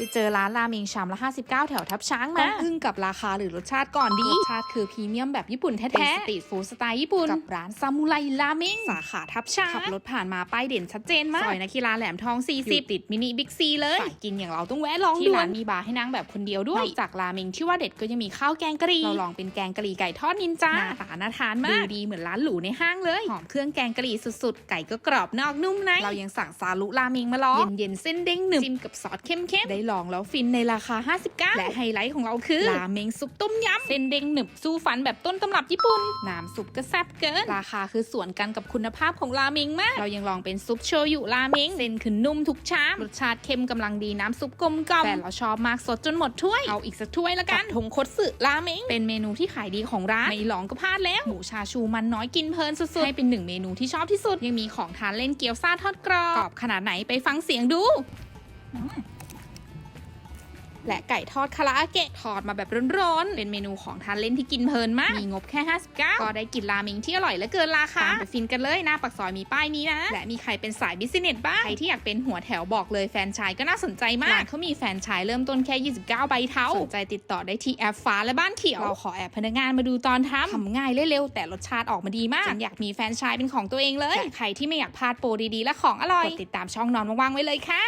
ไปเจอร้านราเมงชามละ 59 แถวทับช้างมาอึ้งกับราคาหรือรสชาติก่อนดี รสชาติคือพรีเมียมแบบญี่ปุ่นแท้ๆสตรีทฟู้ดสไตล์ญี่ปุ่น กับร้านซามูไรราเมงสาขาทับช้าง ขับรถผ่านมาป้ายเด่นชัดเจนมาก ซอยนักกีฬาแหลมทอง 40 ติดมินิบิ๊กซีเลยสายกินอย่างเราต้องแวะลองที่ร้านมีบาร์ให้นั่งแบบคนเดียวด้วยนอกจากราเมงที่ว่าเด็ดก็ยังมีข้าวแกงกะหรี่เราลองเป็นแกงกะหรี่ไก่ทอดนินจาหน้าตาน่าทานมากดูดีเหมือนร้านหรูในห้างเลยหอมเครื่องแกงกะหรี่สุดๆ ไก่ก็กรอบนอกนุ่มในเรายังสั่งซาลุราเมงมาลองเย็นๆเส้นเด้งหนึบจิ้มกับซอสเข้มๆได้ลองแล้วฟินในราคา 59 และไฮไลท์ของเราคือราเมงซุปต้มยำเส้นเด้งหนึบสู้ฟันแบบต้นตำรับญี่ปุ่นน้ำซุปก็แซ่บเกิน ราคาคือส่วนกันกับคุณภาพของราเมงมาก เรายังลองเป็นซุปโชยุราเมงเส้นคือนุ่มทุกชามรสชาติเค็มกำลังดีน้ำซุปกลมกล่อมแฟนเราชอบมากสดจนหมดถ้วยเอาอีกสักถ้วยละกันทงคตสึราเมงเป็นเมนูที่ขายดีของร้านไม่ลองก็พลาดแล้วหมูชาชูมันน้อยกินเพลินสุดๆให้เป็นหนึ่งเมนูที่ชอบที่สุดยังมีของทานเล่นเกี๊ยวซ่าทอดกรอบกรอบขนาดไหนไปฟังเสียงดู และไก่ทอดคาราอาเกะทอดมาแบบร้อนๆ เป็นเมนูของทานเล่นที่กินเพลินมาก มีงบแค่ 59 ก็ได้กินราเมงที่อร่อยและเกินราคาตามไปฟินกันเลยหน้าปักซอยมีป้ายนี้นะ และมีใครเป็นสายบิสเนสบ้าง ใครที่อยากเป็นหัวแถวบอกเลยแฟรนไชายก็น่าสนใจมากร้านเขามีแฟรนไชายเริ่มต้นแค่ 29 ใบเท่าสนใจติดต่อได้ที่แอปฟ้าและบ้านเขียว เราขอแอบพนักงานมาดูตอนทำทำง่ายและเร็วแต่รสชาติออกมาดีมากจนอยากมีแฟรนไชายเป็นของตัวเองเลยและใครที่ไม่อยากพลาดโปรดีๆและของอร่อยกดติดตามช่องนอนว่างๆไว้เลยค่ะ